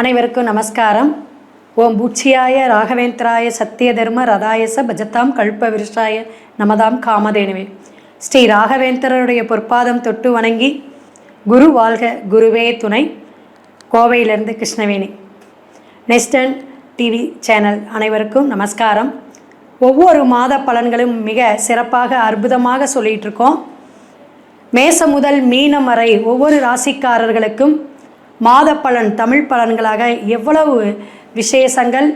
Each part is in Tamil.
அனைவருக்கும் நமஸ்காரம். ஓம் பூச்சியாய ராகவேந்திராய சத்திய தர்ம ரதாயச பஜதாம் கல்ப விருஷாய நமதாம் காமதேனுவே. ஸ்ரீ ராகவேந்திரருடைய பொற்பாதம் தொட்டு வணங்கி குரு வாழ்க குருவே துணை கோவையிலிருந்து கிருஷ்ணவேணி. நெஸ்டன் டிவி சேனல் அனைவருக்கும் நமஸ்காரம். ஒவ்வொரு மாத பலன்களும் மிக சிறப்பாக அற்புதமாக சொல்லிகிட்டு இருக்கோம். மேச முதல் மீனம் வரை ஒவ்வொரு ராசிக்காரர்களுக்கும் மாத பலன் தமிழ் பலன்களாக எவ்வளவு விசேஷங்கள்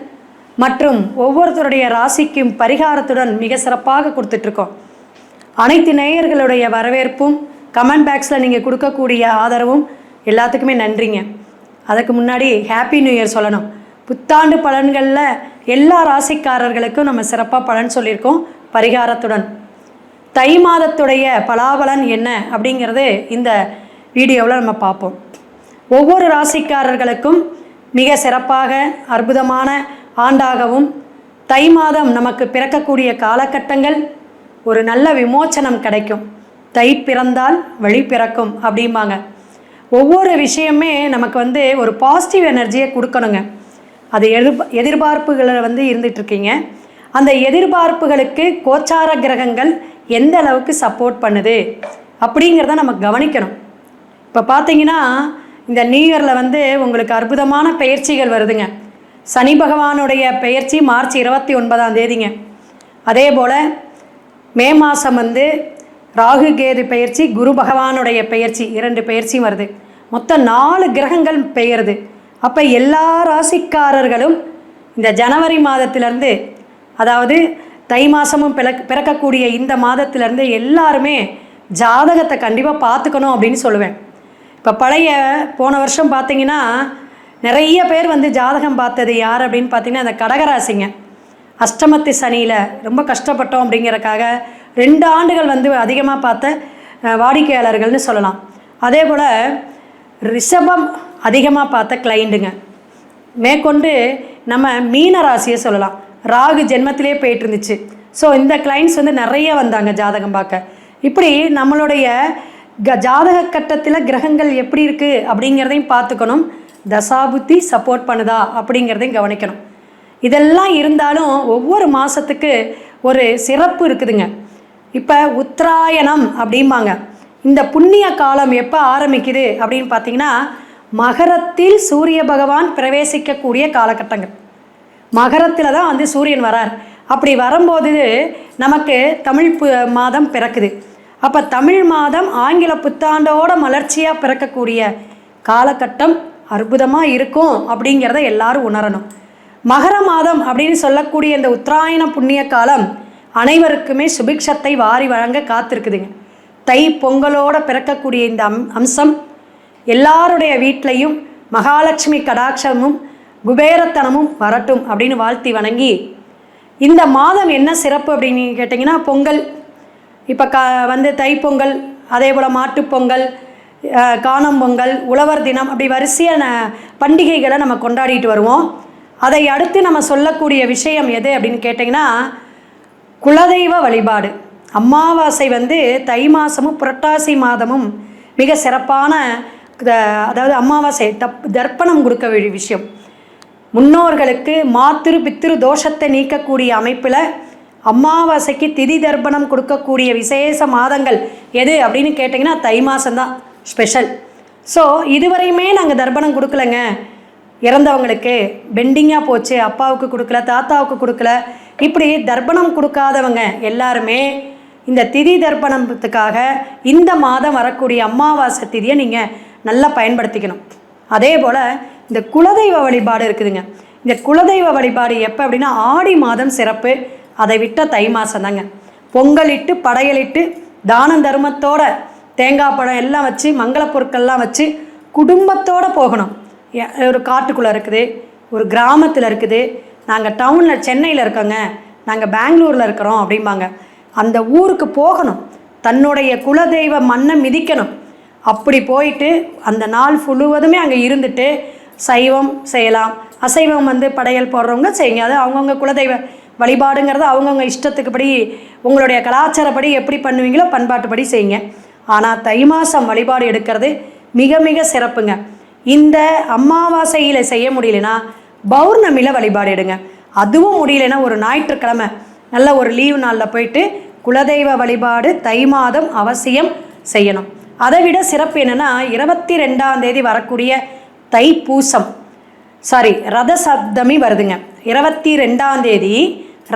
மற்றும் ஒவ்வொருத்தருடைய ராசிக்கும் பரிகாரத்துடன் மிக சிறப்பாக கொடுத்துட்ருக்கோம். அனைத்து நேயர்களுடைய வரவேற்பும் கமெண்ட் பாக்ஸில் நீங்கள் கொடுக்கக்கூடிய ஆதரவும் எல்லாத்துக்குமே நன்றிங்க. அதுக்கு முன்னாடி ஹாப்பி நியூ இயர் சொல்லணும். புத்தாண்டு பலன்களில் எல்லா ராசிக்காரர்களுக்கும் நம்ம சிறப்பாக பலன் சொல்லியிருக்கோம் பரிகாரத்துடன். தை மாதத்துடைய பலாபலன் என்ன அப்படிங்கிறது இந்த வீடியோவில் நம்ம பார்ப்போம். ஒவ்வொரு ராசிக்காரர்களுக்கும் மிக சிறப்பாக அற்புதமான ஆண்டாகவும் தை மாதம் நமக்கு பிறக்கக்கூடிய காலகட்டங்கள் ஒரு நல்ல விமோச்சனம் கிடைக்கும். தை பிறந்தால் வழி பிறக்கும் அப்படிம்பாங்க. ஒவ்வொரு விஷயமே நமக்கு வந்து ஒரு பாசிட்டிவ் எனர்ஜியை கொடுக்கணுங்க. அது எதிர்ப எதிர்பார்ப்புகளில் வந்து இருந்துகிட்ருக்கீங்க அந்த எதிர்பார்ப்புகளுக்கு கோச்சார கிரகங்கள் எந்த அளவுக்கு சப்போர்ட் பண்ணுது அப்படிங்கிறத நம்ம கவனிக்கணும். இப்போ பார்த்தீங்கன்னா இந்த நியூ இயரில் வந்து உங்களுக்கு அற்புதமான பயிற்சிகள் வருதுங்க. சனி பகவானுடைய பெயர்ச்சி மார்ச் இருபத்தி ஒன்பதாம் தேதிங்க. அதே போல் மே மாதம் வந்து ராகு கேது பெயர்ச்சி குரு பகவானுடைய பெயர்ச்சி இரண்டு பெயர்ச்சியும் வருது. மொத்தம் நாலு கிரகங்கள் பெயருது. அப்போ எல்லா ராசிக்காரர்களும் இந்த ஜனவரி மாதத்திலேருந்து அதாவது தை மாதமும் பிறக் பிறக்கக்கூடிய இந்த மாதத்திலேருந்து எல்லாருமே ஜாதகத்தை கண்டிப்பாக பார்த்துக்கணும் அப்படின்னு சொல்லுவேன். இப்போ பழைய போன வருஷம் பார்த்தீங்கன்னா நிறைய பேர் வந்து ஜாதகம் பார்த்தது யார் அப்படின்னு பார்த்தீங்கன்னா அந்த கடகராசிங்க. அஷ்டமத்து சனியில் ரொம்ப கஷ்டப்பட்டோம் அப்படிங்கிறக்காக ரெண்டு ஆண்டுகள் வந்து அதிகமாக பார்த்த வாடிக்கையாளர்கள்னு சொல்லலாம். அதே போல் ரிஷபம் அதிகமாக பார்த்த கிளைண்டுங்க மேற்கொண்டு நம்ம மீன ராசியை சொல்லலாம். ராகு ஜென்மத்திலே போயிட்டு இருந்துச்சு. ஸோ இந்த கிளைண்ட்ஸ் வந்து நிறைய வந்தாங்க ஜாதகம் பார்க்க. இப்படி நம்மளுடைய க ஜாதக கட்டத்தில் கிரகங்கள் எப்படி இருக்குது அப்படிங்கிறதையும் பார்த்துக்கணும். தசாபுத்தி சப்போர்ட் பண்ணுதா அப்படிங்கிறதையும் கவனிக்கணும். இதெல்லாம் இருந்தாலும் ஒவ்வொரு மாதத்துக்கு ஒரு சிறப்பு இருக்குதுங்க. இப்போ உத்தராயணம் அப்படிம்பாங்க. இந்த புண்ணிய காலம் எப்போ ஆரம்பிக்குது அப்படின்னு பார்த்தீங்கன்னா மகரத்தில் சூரிய பகவான் பிரவேசிக்கக்கூடிய காலகட்டங்கள். மகரத்தில் தான் வந்து சூரியன் வரார். அப்படி வரும்போது நமக்கு தமிழ் பு மாதம் பிறக்குது. அப்போ தமிழ் மாதம் ஆங்கில புத்தாண்டோட மலர்ச்சியாக பிறக்கக்கூடிய காலகட்டம் அற்புதமாக இருக்கும் அப்படிங்கிறத எல்லாரும் உணரணும். மகர மாதம் அப்படின்னு சொல்லக்கூடிய இந்த உத்தராயண புண்ணிய காலம் அனைவருக்குமே சுபிக்ஷத்தை வாரி வழங்க காத்திருக்குதுங்க. தை பொங்கலோட பிறக்கக்கூடிய இந்த அம் அம்சம் எல்லாருடைய வீட்லையும் மகாலட்சுமி கடாட்சமும் குபேரத்தனமும் வரட்டும் அப்படின்னு வாழ்த்தி வணங்கி இந்த மாதம் என்ன சிறப்பு அப்படின்னு கேட்டிங்கன்னா பொங்கல். இப்போ க வந்து தைப்பொங்கல் அதே போல் மாட்டுப்பொங்கல் அஹ், காணும் பொங்கல் உழவர் தினம் அப்படி வரிசையான பண்டிகைகளை நம்ம கொண்டாடிட்டு வருவோம். அதை அடுத்து நம்ம சொல்லக்கூடிய விஷயம் எது அப்படின்னு கேட்டிங்கன்னா குலதெய்வ வழிபாடு. அமாவாசை வந்து தை மாதமும் புரட்டாசி மாதமும் மிக சிறப்பான அதாவது அமாவாசை தப் தர்ப்பணம் கொடுக்க வேண்டிய விஷயம். முன்னோர்களுக்கு மாத்திரு பித்திரு தோஷத்தை நீக்கக்கூடிய அமைப்பில் அமாவாசைக்கு திதி தர்ப்பணம் கொடுக்கக்கூடிய விசேஷ மாதங்கள் எது அப்படின்னு கேட்டிங்கன்னா தை மாதம்தான் ஸ்பெஷல் ஸோ இதுவரையுமே நாங்கள் தர்ப்பணம் கொடுக்கலங்க. இறந்தவங்களுக்கு பெண்டிங்காக போச்சு அப்பாவுக்கு கொடுக்கல தாத்தாவுக்கு கொடுக்கல. இப்படி தர்ப்பணம் கொடுக்காதவங்க எல்லாருமே இந்த திதி தர்ப்பணத்துக்காக இந்த மாதம் வரக்கூடிய அமாவாசை திதியை நீங்கள் நல்லா பயன்படுத்திக்கணும். அதே போல் இந்த குலதெய்வ வழிபாடு இருக்குதுங்க. இந்த குலதெய்வ வழிபாடு எப்போ அப்படின்னா ஆடி மாதம் சிறப்பு. அதை விட்ட தை மாதம் தாங்க பொங்கலிட்டு படையலிட்டு தானம் தர்மத்தோட தேங்காய் பழம் எல்லாம் வச்சு மங்கள பொருட்கள்லாம் வச்சு குடும்பத்தோடு போகணும். ஒரு காட்டுக்குள்ளே இருக்குது ஒரு கிராமத்தில் இருக்குது. நாங்கள் டவுனில் சென்னையில் இருக்கோங்க. நாங்கள் பெங்களூரில் இருக்கிறோம் அப்படிம்பாங்க. அந்த ஊருக்கு போகணும். தன்னுடைய குலதெய்வ மண்ணை மிதிக்கணும். அப்படி போயிட்டு அந்த நாள் முழுவதுமே அங்கே இருந்துட்டு சைவம் செய்யலாம். அசைவம் வந்து படையல் போடுறவங்க செய்யுங்க. அது அவங்கவுங்க குலதெய்வ வழிபாடுங்கிறது அவங்கவுங்க இஷ்டத்துக்குப்படி உங்களுடைய கலாச்சாரப்படி எப்படி பண்ணுவீங்களோ பண்பாட்டுப்படி செய்யுங்க. ஆனால் தை மாதம் வழிபாடு எடுக்கிறது மிக மிக சிறப்புங்க. இந்த அமாவாசையில் செய்ய முடியலனா பௌர்ணமியில் வழிபாடு எடுங்க. அதுவும் முடியலைன்னா ஒரு ஞாயிற்றுக்கிழமை நல்ல ஒரு லீவு நாளில் போயிட்டு குலதெய்வ வழிபாடு தை மாதம் அவசியம் செய்யணும். அதை விட சிறப்பு என்னென்னா இருபத்தி ரெண்டாம் தேதி வரக்கூடிய தைப்பூசம். சாரி ரத சப்தமி வருதுங்க. இருபத்தி ரெண்டாம் தேதி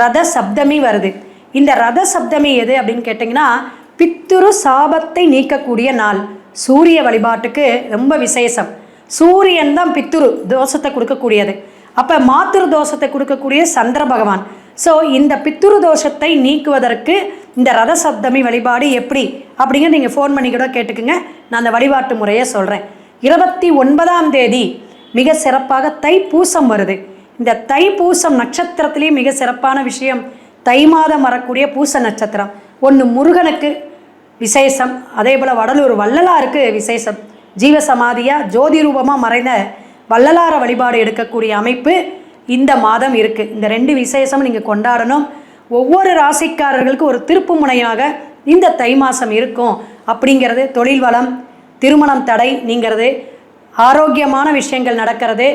ரத சப்தமி வருது. இந்த ரத சப்தமி எது அப்படின்னு கேட்டிங்கன்னா பித்துரு சாபத்தை நீக்கக்கூடிய நாள். சூரிய வழிபாட்டுக்கு ரொம்ப விசேஷம். சூரியன் தான் பித்துரு தோஷத்தை கொடுக்கக்கூடியது. அப்போ மாத்திரு தோஷத்தை கொடுக்கக்கூடிய சந்திர பகவான். ஸோ இந்த பித்துரு தோஷத்தை நீக்குவதற்கு இந்த ரத சப்தமி வழிபாடு எப்படி? அப்படிங்கிற நீங்கள் ஃபோன் பண்ணி கூட கேட்டுக்குங்க. நான் அந்த வழிபாட்டு முறையை சொல்கிறேன் இருபத்தி ஒன்பதாம் தேதி மிக சிறப்பாக தைப்பூசம் வருது. இந்த தைப்பூசம் நட்சத்திரத்திலேயே மிக சிறப்பான விஷயம் தை மாதம் வரக்கூடிய பூச நட்சத்திரம். ஒன்று முருகனுக்கு விசேஷம். அதே போல் வடலூர் வள்ளலாருக்கு விசேஷம். ஜீவசமாதியாக ஜோதி ரூபமாக மறைந்த வள்ளலார வழிபாடு எடுக்கக்கூடிய அமைப்பு இந்த மாதம் இருக்குது இந்த ரெண்டு விசேஷம் நீங்கள் கொண்டாடணும். ஒவ்வொரு ராசிக்காரர்களுக்கும் ஒரு திருப்பு முனையாக இந்த தை மாதம் இருக்கும். அப்படிங்கிறது தொழில் வளம் திருமணம் தடை நீங்கிறது. ஆரோக்கியமான விஷயங்கள் நடக்கிறது.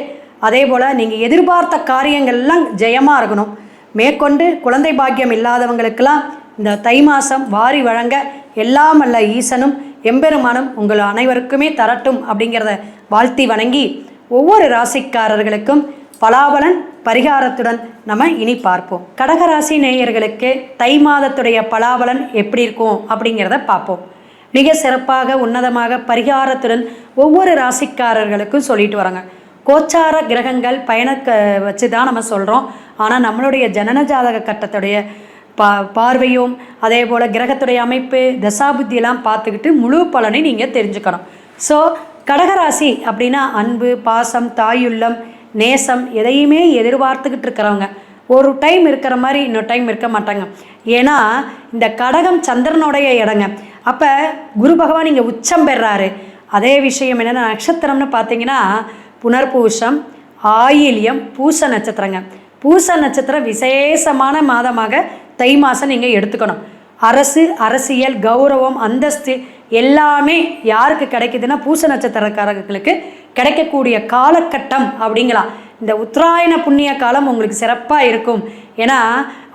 அதே போல் நீங்கள் எதிர்பார்த்த காரியங்கள்லாம் ஜெயமாக இருக்கணும். மேற்கொண்டு குழந்தை பாக்கியம் இல்லாதவங்களுக்கெல்லாம் இந்த தை மாதம் வாரி வழங்க எல்லாம் அல்ல ஈசனும் எம்பெருமானும் உங்கள் அனைவருக்குமே தரட்டும் அப்படிங்கிறத வாழ்த்தி வணங்கி ஒவ்வொரு ராசிக்காரர்களுக்கும் பலாபலன் பரிகாரத்துடன் நம்ம இனி பார்ப்போம். கடகராசி நேயர்களுக்கு தை மாதத்துடைய பலாபலன் எப்படி இருக்கும் அப்படிங்கிறத பார்ப்போம். மிக சிறப்பாக உன்னதமாக பரிகாரத்துடன் ஒவ்வொரு ராசிக்காரர்களுக்கும் சொல்லிட்டு வராங்க. கோச்சார கிரகங்கள் பயண வச்சு தான் நம்ம சொல்கிறோம் ஆனால் நம்மளுடைய ஜனன ஜாதக கட்டத்துடைய பா பார்வையும் அதே போல் கிரகத்துடைய அமைப்பு தசாபுத்தியெல்லாம் பார்த்துக்கிட்டு முழு பலனை நீங்கள் தெரிஞ்சுக்கணும். ஸோ கடகராசி அப்படின்னா அன்பு பாசம் தாயுள்ளம் நேசம் எதையுமே எதிர்பார்த்துக்கிட்டு இருக்கிறவங்க. ஒரு டைம் இருக்கிற மாதிரி இன்னொரு டைம் இருக்க மாட்டாங்க. ஏன்னா இந்த கடகம் சந்திரனுடைய இடங்க. அப்போ குரு பகவான் இங்கே உச்சம் பெறாரு. அதே விஷயம் என்னென்ன நட்சத்திரம்னு பார்த்தீங்கன்னா புனர்பூஷம் ஆயில்யம் பூச நட்சத்திரங்க. பூச நட்சத்திரம் விசேஷமான மாதமாக தை மாதம் நீங்கள் எடுத்துக்கணும். அரசு அரசியல் கௌரவம் அந்தஸ்து எல்லாமே யாருக்கு கிடைக்குதுன்னா பூச நட்சத்திரக்காரர்களுக்கு கிடைக்கக்கூடிய காலகட்டம் அப்படிங்களா. இந்த உத்தராயண புண்ணிய காலம் உங்களுக்கு சிறப்பாக இருக்கும். ஏன்னா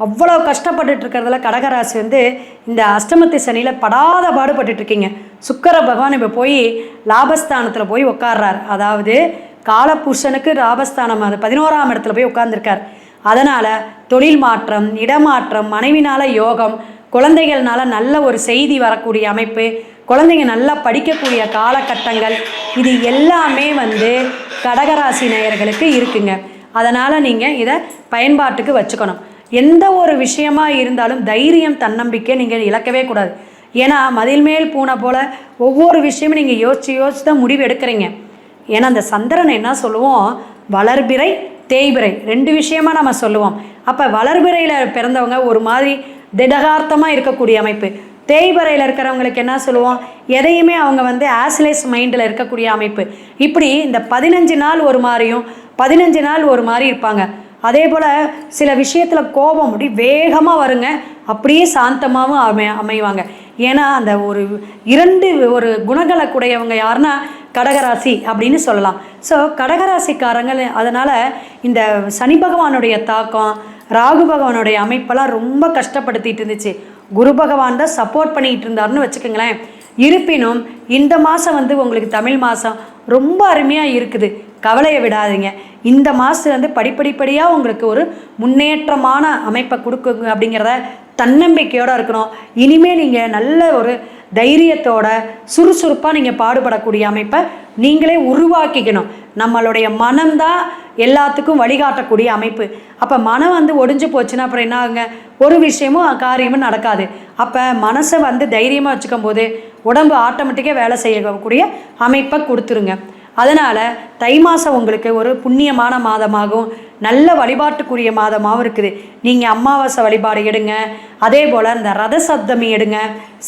அவ்வளோ கஷ்டப்பட்டுட்டு இருக்கிறதுல கடகராசி வந்து இந்த அஷ்டமத்து சனியில் படாத பாடுபட்டுட்டு இருக்கீங்க. சுக்கர பகவான் இப்போ போய் லாபஸ்தானத்தில் போய் உட்கார்றார் அதாவது காலபுருஷனுக்கு லாபஸ்தானம் அது பதினோராம் இடத்துல போய் உட்கார்ந்துருக்கார் அதனால் தொழில் மாற்றம் இடமாற்றம் மனைவினால் யோகம் குழந்தைகள்னால நல்ல ஒரு செய்தி வரக்கூடிய அமைப்பு குழந்தைங்க நல்லா படிக்கக்கூடிய காலகட்டங்கள் இது எல்லாமே வந்து கடகராசி நேயர்களுக்கு இருக்குங்க. அதனால் நீங்கள் இதை பயன்பாட்டுக்கு வச்சுக்கணும். எந்த ஒரு விஷயமாக இருந்தாலும் தைரியம் தன்னம்பிக்கை நீங்கள் இழக்கவே கூடாது. ஏன்னா மதில் மேல் பூனை போல் ஒவ்வொரு விஷயமும் நீங்கள் யோசித்து யோசித்து தான் முடிவு எடுக்கிறீங்க. ஏன்னா அந்த சந்திரன் என்ன சொல்லுவோம்? வளர்பிறை தேய்பிறை. ரெண்டு விஷயமா நம்ம சொல்லுவோம். அப்போ வளர்பிறையில் பிறந்தவங்க ஒரு மாதிரி திடகார்த்தமாக இருக்கக்கூடிய அமைப்பு. தேய்பறையில் இருக்கிறவங்களுக்கு என்ன சொல்லுவோம்? எதையுமே அவங்க வந்து ஆஸ்லெஸ் மைண்டில் இருக்கக்கூடிய அமைப்பு. இப்படி இந்த பதினஞ்சு நாள் ஒரு மாதிரியும் பதினஞ்சு நாள் ஒரு மாதிரி இருப்பாங்க. அதே போல் சில விஷயத்தில் கோபம் அப்படி வேகமாக வருங்க. அப்படியே சாந்தமாகவும் அமை அமைவாங்க. ஏன்னா அந்த ஒரு இரண்டு ஒரு குணங்களை கூடையவங்க யாருன்னா கடகராசி அப்படின்னு சொல்லலாம். ஸோ கடகராசிக்காரங்கள் அதனால் இந்த சனி பகவானுடைய தாக்கம் ராகு பகவானுடைய அமைப்பெல்லாம் ரொம்ப கஷ்டப்படுத்திட்டு இருந்துச்சு. குரு பகவான் தான் சப்போர்ட் பண்ணிக்கிட்டு இருந்தாருன்னு வச்சுக்கோங்களேன். இருப்பினும் இந்த மாதம் வந்து உங்களுக்கு தமிழ் மாதம் ரொம்ப அருமையாக இருக்குது. கவலையை விடாதீங்க. இந்த மாதம் வந்து படிப்படிப்படியாக உங்களுக்கு ஒரு முன்னேற்றமான அமைப்பை கொடுக்குங்க அப்படிங்கிறத தன்னம்பிக்கையோடு இருக்கணும். இனிமேல் நீங்கள் நல்ல ஒரு தைரியத்தோட சுறுசுறுப்பாக நீங்கள் பாடுபடக்கூடிய அமைப்பை நீங்களே உருவாக்கிக்கணும். நம்மளுடைய மனம்தான் எல்லாத்துக்கும் வழிகாட்டக்கூடிய அமைப்பு. அப்போ மனம் வந்து ஒடிஞ்சு போச்சுன்னா அப்புறம் என்ன ஆகுங்க ஒரு விஷயமும் காரியமும் நடக்காது. அப்போ மனசை வந்து தைரியமாக வச்சுக்கும் போது உடம்பு ஆட்டோமேட்டிக்காக வேலை செய்யக்கூடிய அமைப்பை கொடுத்துருங்க. அதனால் தை மாதம் உங்களுக்கு ஒரு புண்ணியமான மாதமாகவும் நல்ல வழிபாட்டுக்குரிய மாதமாகவும் இருக்குது. நீங்கள் அமாவாசை வழிபாடு எடுங்க. அதே போல் இந்த ரத சப்தமி எடுங்க.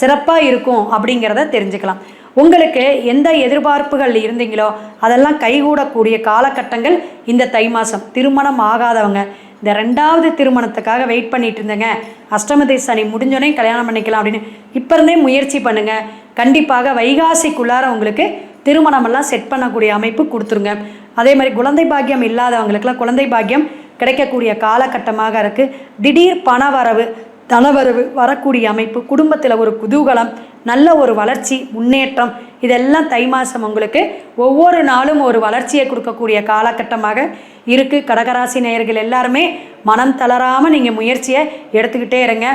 சிறப்பாக இருக்கும் அப்படிங்கிறத தெரிஞ்சுக்கலாம். உங்களுக்கு எந்த எதிர்பார்ப்புகள் இருந்தீங்களோ அதெல்லாம் கைகூடக்கூடிய காலகட்டங்கள் இந்த தை மாதம் திருமணம் ஆகாதவங்க. இந்த ரெண்டாவது திருமணத்துக்காக வெயிட் பண்ணிட்டு இருந்தேங்க. அஷ்டமதி சனி முடிஞ்சோடனே கல்யாணம் பண்ணிக்கலாம் அப்படின்னு. இப்போ இருந்தே முயற்சி பண்ணுங்கள் கண்டிப்பாக வைகாசிக்குள்ளார உங்களுக்கு திருமணமெல்லாம் செட் பண்ணக்கூடிய அமைப்பு கொடுத்துருங்க. அதே மாதிரி குழந்தை பாக்கியம் இல்லாதவங்களுக்கெல்லாம் குழந்தை பாக்கியம் கிடைக்கக்கூடிய காலகட்டமாக இருக்குது திடீர் பண வரவு தனவரவு வரக்கூடிய அமைப்பு குடும்பத்தில் ஒரு குதூகலம் நல்ல ஒரு வளர்ச்சி முன்னேற்றம் இதெல்லாம் தை மாதம் உங்களுக்கு ஒவ்வொரு நாளும் ஒரு வளர்ச்சியை கொடுக்கக்கூடிய காலகட்டமாக இருக்குது கடகராசி நேயர்கள் எல்லாருமே மனம் தளராமல் நீங்கள் முயற்சியை எடுத்துக்கிட்டே இருங்க.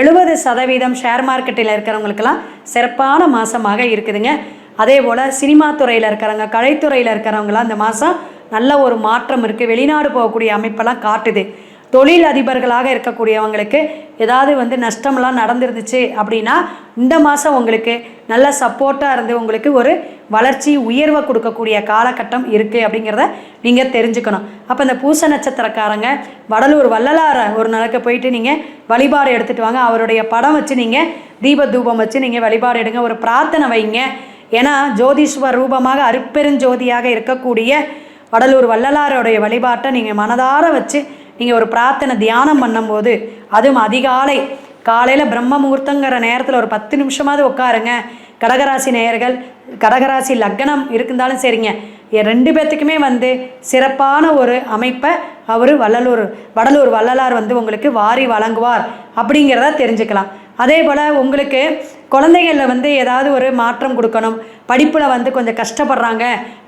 எழுபது சதவீதம் ஷேர் மார்க்கெட்டில் இருக்கிறவங்களுக்கெல்லாம் சிறப்பான மாதமாக இருக்குதுங்க. அதே போல் சினிமா துறையில் இருக்கிறவங்க கலைத்துறையில் இருக்கிறவங்களாம் இந்த மாதம் நல்ல ஒரு மாற்றம் இருக்குது வெளிநாடு போகக்கூடிய அமைப்பெல்லாம் காட்டுது. தொழில் அதிபர்களாக இருக்கக்கூடியவங்களுக்கு ஏதாவது வந்து நஷ்டமெல்லாம் நடந்துருந்துச்சு அப்படின்னா இந்த மாதம் உங்களுக்கு நல்ல சப்போர்ட்டாக இருந்து உங்களுக்கு ஒரு வளர்ச்சி உயர்வை கொடுக்கக்கூடிய காலகட்டம் இருக்குது அப்படிங்கிறத நீங்கள் தெரிஞ்சுக்கணும். அப்போ இந்த பூச நட்சத்திரக்காரங்க வடலூர் வள்ளலார ஒரு நாளைக்கு போயிட்டு நீங்கள் வழிபாடு எடுத்துகிட்டு வாங்க. அவருடைய படம் வச்சு நீங்கள் தீப தூபம் வச்சு நீங்கள் வழிபாடு எடுங்க. ஒரு பிரார்த்தனை வைங்க. ஏன்னா ஜோதீஸ்வர் ரூபமாக அருப்பெருஞ்சோதியாக இருக்கக்கூடிய வடலூர் வள்ளலாரோடைய வழிபாட்டை நீங்கள் மனதார வச்சு நீங்கள் ஒரு பிரார்த்தனை தியானம் பண்ணும்போது அதுவும் அதிகாலை காலையில் பிரம்ம முகூர்த்தங்கிற நேரத்தில் ஒரு பத்து நிமிஷமாவது உட்காருங்க. கடகராசி நேயர்கள் கடகராசி லக்னம் இருந்தாலும் சரிங்க. ரெண்டு பேர்த்துக்குமே வந்து சிறப்பான ஒரு அமைப்பை அவர் வள்ளலூர் வடலூர் வள்ளலார் வந்து உங்களுக்கு வாரி வழங்குவார் அப்படிங்கிறத தெரிஞ்சுக்கலாம். அதே போல் உங்களுக்கு குழந்தைகளில் வந்து ஏதாவது ஒரு மாற்றம் கொடுக்கணும் படிப்பில் வந்து கொஞ்சம் கஷ்டப்படுறாங்க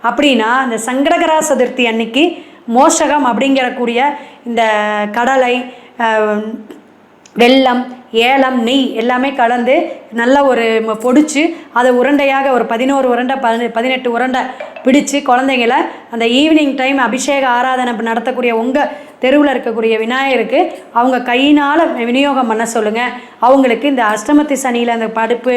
அப்படின்னா அந்த சங்கடகரா சதுர்த்தி அன்னைக்கு மோஷகம் அப்படிங்கிறக்கூடிய இந்த கடலை வெள்ளம் ஏலம் நெய் எல்லாமே கலந்து நல்ல ஒரு பொடிச்சு அதை உருண்டையாக ஒரு பதினோரு உருண்டை பதினெ பதினெட்டு உருண்டை பிடிச்சு குழந்தைங்கள அந்த ஈவினிங் டைம் அபிஷேக ஆராதனை நடத்தக்கூடிய உங்கள் தெருவில் இருக்கக்கூடிய விநாயகருக்கு அவங்க கையினால் விநியோகம் பண்ண சொல்லுங்கள் அவங்களுக்கு இந்த அஷ்டமத்தி சனியில் அந்த படிப்பு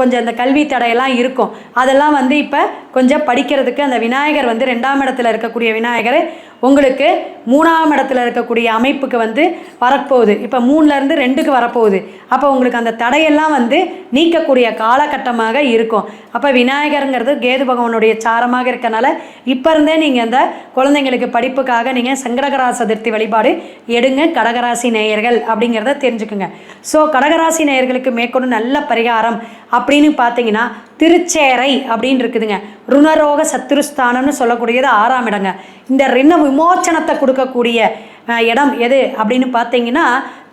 கொஞ்சம் அந்த கல்வி தடையெல்லாம் இருக்கும். அதெல்லாம் வந்து இப்போ கொஞ்சம் படிக்கிறதுக்கு அந்த விநாயகர் வந்து ரெண்டாம் இடத்துல இருக்கக்கூடிய விநாயகர் உங்களுக்கு மூணாம் இடத்துல இருக்கக்கூடிய அமைப்புக்கு வந்து வரப்போகுது. இப்போ மூணுலேருந்து ரெண்டுக்கு வரப்போகுது. அப்போ உங்களுக்கு அந்த தடையெல்லாம் வந்து நீக்கக்கூடிய காலகட்டமாக இருக்கும். அப்போ விநாயகருங்கிறது கேது பகவானுடைய சாரமாக இருக்கனால இப்போ இருந்தே நீங்கள் அந்த குழந்தைங்களுக்கு படிப்புக்காக நீங்கள் சங்கடகரா சதுர்த்தி வழிபாடு எடுங்க கடகராசி நேயர்கள் அப்படிங்கிறத தெரிஞ்சுக்குங்க. ஸோ கடகராசி நேயர்களுக்கு மேற்கொண்டு நல்ல பரிகாரம் அப்படின்னு பார்த்தீங்கன்னா திருச்சேரை அப்படின்னு இருக்குதுங்க. ருணரோக சத்துருஸ்தானம்னு சொல்லக்கூடியது ஆறாம் இடங்க. இந்த ரிண விமோச்சனத்தை கொடுக்கக்கூடிய இடம் எது அப்படின்னு பார்த்தீங்கன்னா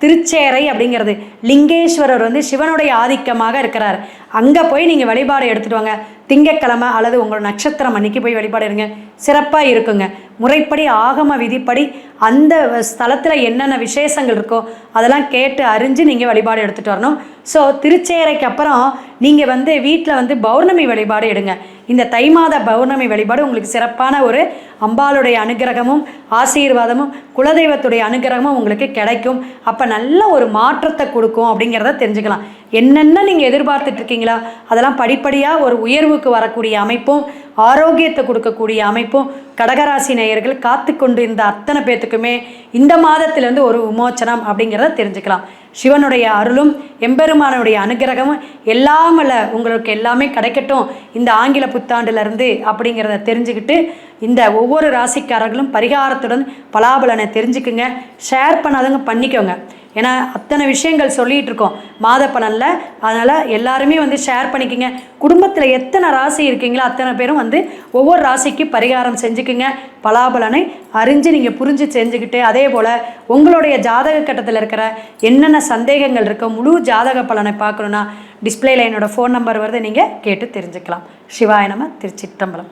திருச்சேரை அப்படிங்கிறது. லிங்கேஸ்வரர் வந்து சிவனுடைய ஆதிக்கமாக இருக்கிறார். அங்கே போய் நீங்கள் வழிபாடு எடுத்துகிட்டு வாங்க. திங்கட்கிழமை அல்லது உங்களோட நட்சத்திரம் அன்னைக்கு போய் வழிபாடு எடுங்க. சிறப்பாக இருக்குங்க. முறைப்படி ஆகம விதிப்படி அந்த ஸ்தலத்தில் என்னென்ன விசேஷங்கள் இருக்கோ அதெல்லாம் கேட்டு அறிஞ்சு நீங்கள் வழிபாடு எடுத்துகிட்டு வரணும். ஸோ திருச்சேரைக்கு அப்புறம் நீங்கள் வந்து வீட்டில் வந்து பௌர்ணமி வழிபாடு எடுங்க. இந்த தை மாத பௌர்ணமி வழிபாடு உங்களுக்கு சிறப்பான ஒரு அம்பாளுடைய அனுகிரகமும் ஆசீர்வாதமும் குலதெய்வத்துடைய அனுகிரகமும் உங்களுக்கு கிடைக்கும். அப்போ நல்ல ஒரு மாற்றத்தை கொடுக்கும் அப்படிங்கிறத தெரிஞ்சுக்கலாம். என்னென்ன நீங்கள் எதிர்பார்த்துட்ருக்கீங்களோ அதெல்லாம் படிப்படியாக ஒரு உயர்வுக்கு வரக்கூடிய அமைப்பும் ஆரோக்கியத்தை கொடுக்கக்கூடிய அமைப்பும் கடகராசி நேயர்கள் காத்து கொண்டு இருந்த அத்தனை பேத்துக்குமே இந்த மாதத்திலேருந்து ஒரு விமோச்சனம் அப்படிங்கிறத தெரிஞ்சுக்கலாம். சிவனுடைய அருளும் எம்பெருமானுடைய அனுகிரகமும் எல்லாமல்ல உங்களுக்கு எல்லாமே கிடைக்கட்டும் இந்த ஆங்கில புத்தாண்டுலேருந்து அப்படிங்கிறத தெரிஞ்சுக்கிட்டு இந்த ஒவ்வொரு ராசிக்காரர்களும் பரிகாரத்துடன் பலாபலனை தெரிஞ்சுக்குங்க. ஷேர் பண்ணாதவங்க பண்ணிக்கோங்க. ஏன்னா அத்தனை விஷயங்கள் சொல்லிகிட்டு இருக்கோம் மாத பலனில் அதனால் எல்லாருமே வந்து ஷேர் பண்ணிக்கோங்க. குடும்பத்தில் எத்தனை ராசி இருக்கீங்களோ அத்தனை பேரும் வந்து ஒவ்வொரு ராசிக்கு பரிகாரம் செஞ்சுக்குங்க. பலாபலனை அறிஞ்சு நீங்கள் புரிஞ்சு செஞ்சுக்கிட்டு அதே போல் உங்களுடைய ஜாதக கட்டத்தில் இருக்கிற என்னென்ன சந்தேகங்கள் இருக்கோ முழு ஜாதக பலனை பார்க்கணுன்னா டிஸ்பிளேல என்னோட ஃபோன் நம்பர் வருது நீங்கள் கேட்டு தெரிஞ்சுக்கலாம். சிவாய நம்ம திருச்சிற்றம்பலம்.